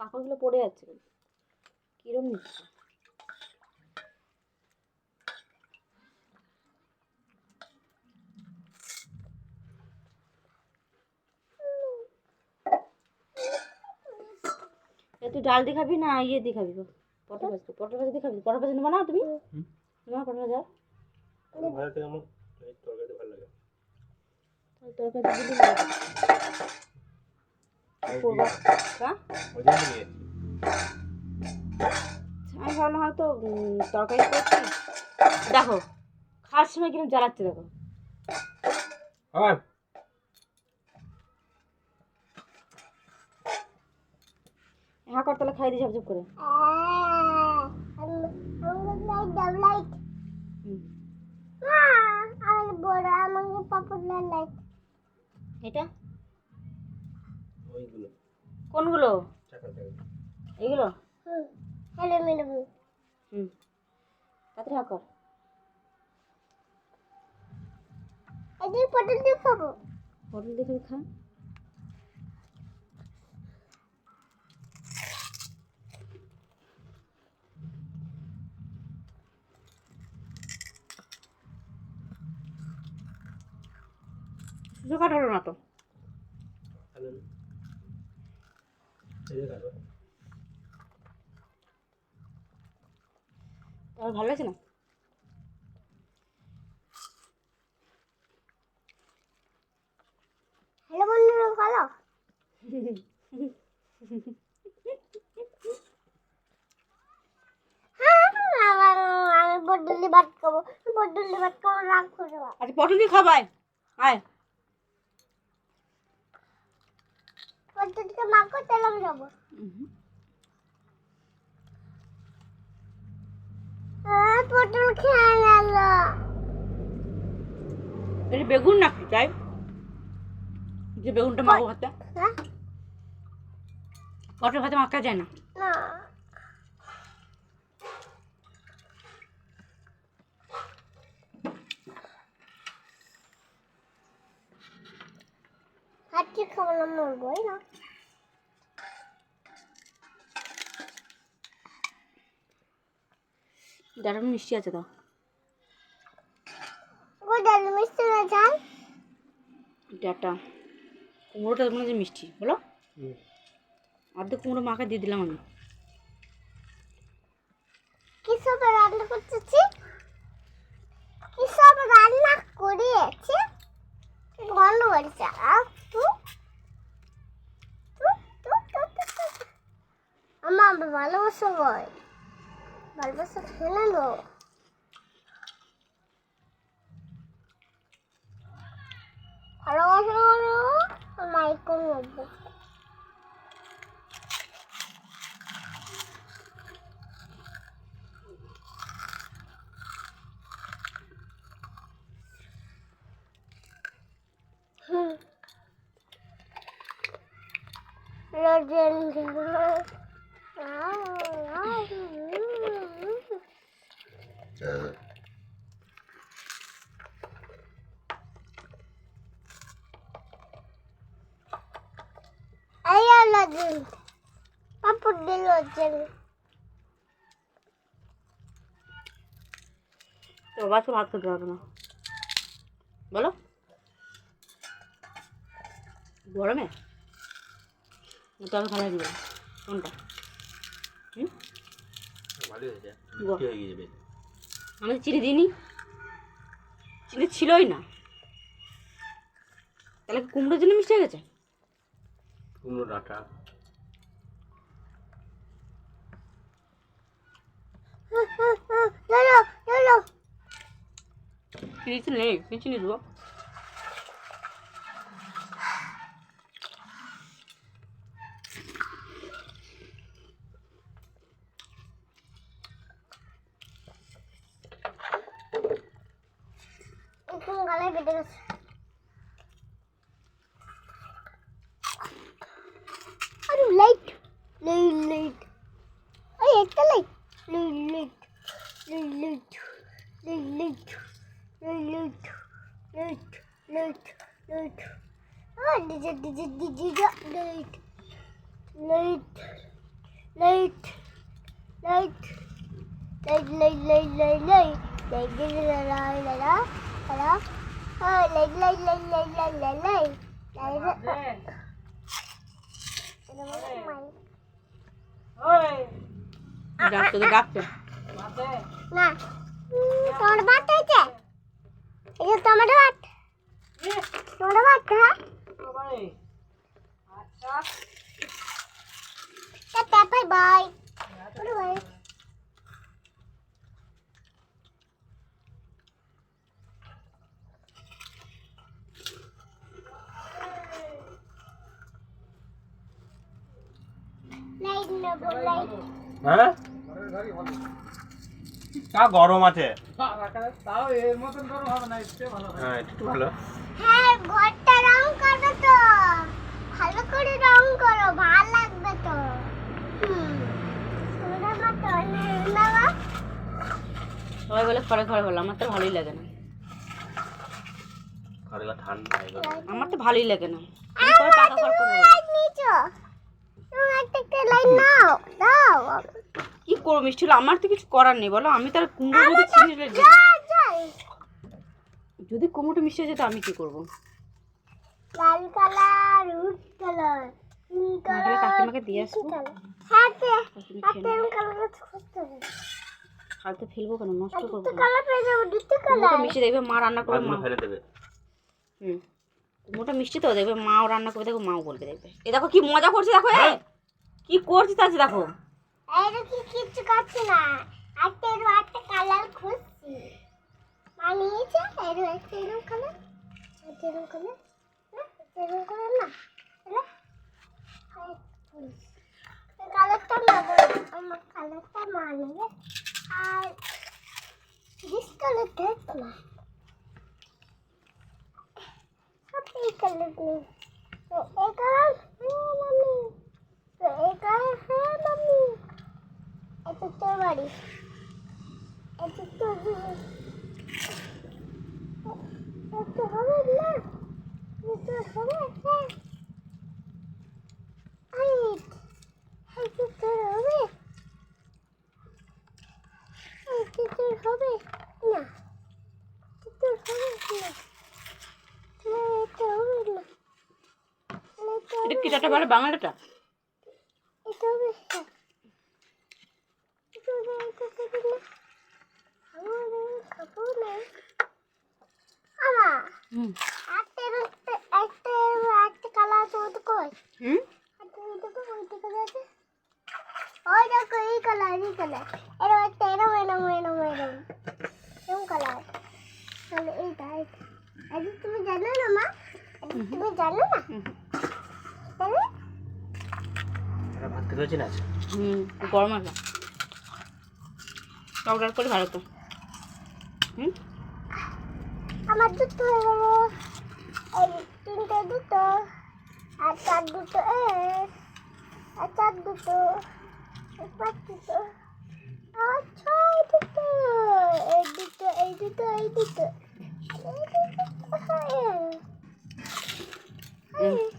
কাঁকড়গুলো পড়ে যাচ্ছে কিরম নিচ্ছে? এ তুই ডাল দিয়ে খাবি না ইয়ে দিয়ে খাবি? গো? পটল ভাজি পটল ভাজি দিয়ে খাবি? পটল ভাজি নেব না তুমি? তোমার পটল ভাজা? আমার ভালো লাগে। তাহলে তরকারি দিয়ে দিবি করব হ্যাঁ ওই জন্য নিয়ে এসেছি। আমি ভাবলাম হয়তো তরকারি করছি। দেখো খাওয়ার সময় কিরম জ্বালাচ্ছে দেখো। হ্যাঁ। কর তাহলে খাই দিই ঝপঝপ করে। হুম। এটা? ওইগুলো। কোনগুলো? এগুলো হুম তাড়াতাড়ি হ্যাঁ কর। পটল দিয়ে খাব। পটল দেখে খা শুধু কাটালো না তো ভালো না আর ভালো লাগছে না হ্যালো বন্ধুরা ভালো? হ্যাঁ, আমি পটল দিয়ে ভাত খাব পটল দিয়ে ভাত খাব রাগ করে। আচ্ছা পটল দিয়ে খাবাই আয়। পটলকে মাখো তাহলে আমি যাব আহ, পটল খেয়ে গেল। এটা বেগুন নাকি তাই যে বেগুনটা মাখো ভাতে। হ্যাঁ? পটল ভাতে মাখা যায় না। না। 이렇게 하면 뭐예요? 나름 মিষ্টি আছে তো মিষ্টি কুমড়োটা বলো অর্ধেক কুমড়ো মাকে দিয়ে দিলাম আমি রান্না করতেছি রান্না করিয়েছি ভালোবাসো বয় ভালোবাসা খেলানো ভালোবাসো মাইকম হুম। রোজেন্দ্র 알려준 빠뿌 눌러준 너 마트 마트 들어가나 뭐라? 뭐라며? 너도 가라지 온다 আমি তো চিনি দিইনি। চিনি ছিলই না। তাহলে কুমড়োর জন্য মিষ্টি হয়ে গেছে? কুমড়ো ডাঁটা। চলো চিনি তো নেই দেবো। Hadi gidiyoruz. Hadi light. Light light. Ay ekle light. Light light. Light light. Light light. Light light. Light light. Light. Ah, digit digit light, light. Light. Light. Light. Light light light light light. Light light light light. ডাকতে তো ডাকতে না উম, তোমার ভাত হয়েছে এই যে তোমার ভাত হ্যাঁ? তা গরম আছে। হ্যাঁ একটু ভালো। হ্যাঁ ঘরটা রং করো তো। ভালো করে রং করো ভালো লাগবে তো। হুম। তোমরা মতো নেবা সবাই বলে ঘরে ঘরে হলো আমার তো ভালোই লাগে না। ঠান্ডা আমার তো ভালোই লাগে না। পাকা ঘর করে হলো। লাইট নিচো তুমি দাও কি করব মিষ্টি আমার তো কিছু করার নেই বলো? আমি তার কুমড়ো যদি ছিঁড়ে যদি কুমড়োটা মিশে যেত আমি কি করব? লাল কালার রুট কালার কালার কাকিমাকে দিয়ে আসব। হ্যাঁ কালার হবে। ফালতু ফেলব কেন? নষ্ট করব দুটো কালার পেয়ে যাব দুটো কালার। মিশে দেখবে মা রান্না করে মা ফেলে দেবে। হুম। কুমড়োটা মিষ্টি তো দেখবে মাও রান্না করবে দেখো মাও বলবে দেখবে। এ দেখো কি মজা করছে দেখো এ! কি করছে তা দেখো। এইটা কি কিচ্ছু করছে না। আর তেরো একটা কালার খুঁজছি। মানিয়েছে এরো একটা এরম কালার আর তেরো কালার না তেরো কালার না কালারটা না, আমার কালারটা মানবে আর দিস কালার দেখ না। সব এই কালার নেই এই কালার হ্যাঁ মামি তো এই কালার হ্যাঁ মামি এত তোর বাড়ি এত হবে না হবে হ্যাঁ হবে হবে না তোর হবে না এটা হবে না এটা এটা কি বাংলাটা তুমি জানো না মা? তুমি জানো না? হুম। তাহলে এটা ভাত খেতে হচ্ছে না আজ? হুম গরম আছে অর্ডার করে ভালো তো হুম আমার দুটো হয়ে গেল এই তিনটে দুটো আর চার দুটো এ আর চার দুটো পাঁচ দুটো আর ছয় দুটো এই দুটো এই দুটো এই দুটো এই দুটো। হুম। হ্যাঁ।